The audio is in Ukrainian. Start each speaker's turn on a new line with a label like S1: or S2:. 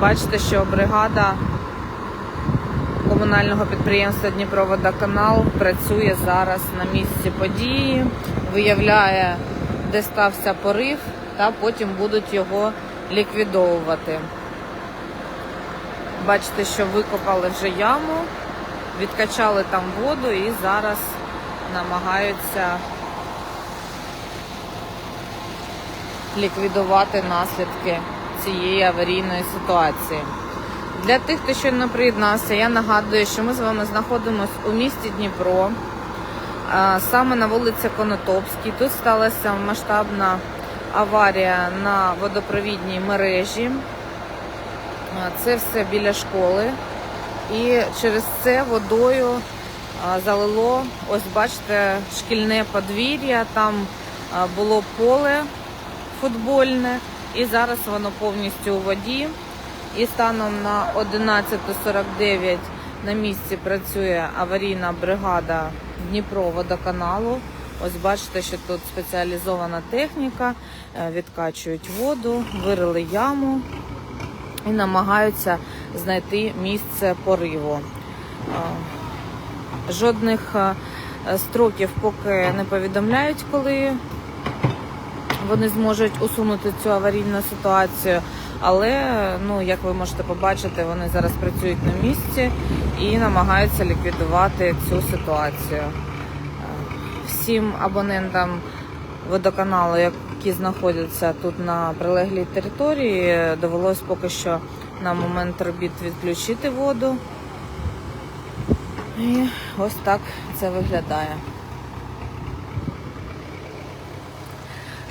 S1: Бачите, що бригада комунального підприємства Дніпроводоканал працює зараз на місці події, виявляє, де стався порив, та потім будуть його ліквідовувати. Бачите, що викопали вже яму, відкачали там воду і зараз намагаються ліквідувати наслідки цієї аварійної ситуації. Для тих, хто щойно приєднався, я нагадую, що ми з вами знаходимося у місті Дніпро, саме на вулиці Конотопській. Тут сталася масштабна аварія на водопровідній мережі. Це все біля школи. І через це водою залило, ось бачите, шкільне подвір'я, там було поле футбольне, і зараз воно повністю у воді. І станом на 11.49 на місці працює аварійна бригада Дніпро водоканалу. Ось бачите, що тут спеціалізована техніка, е, відкачують воду, вирили яму і намагаються знайти місце пориву. Е, Жодних е, строків поки не повідомляють, коли вони зможуть усунути цю аварійну ситуацію. Але, ну, як ви можете побачити, вони зараз працюють на місці і намагаються ліквідувати цю ситуацію. Всім абонентам водоканалу, які знаходяться тут на прилеглій території, довелось поки що на момент робіт відключити воду. І ось так це виглядає.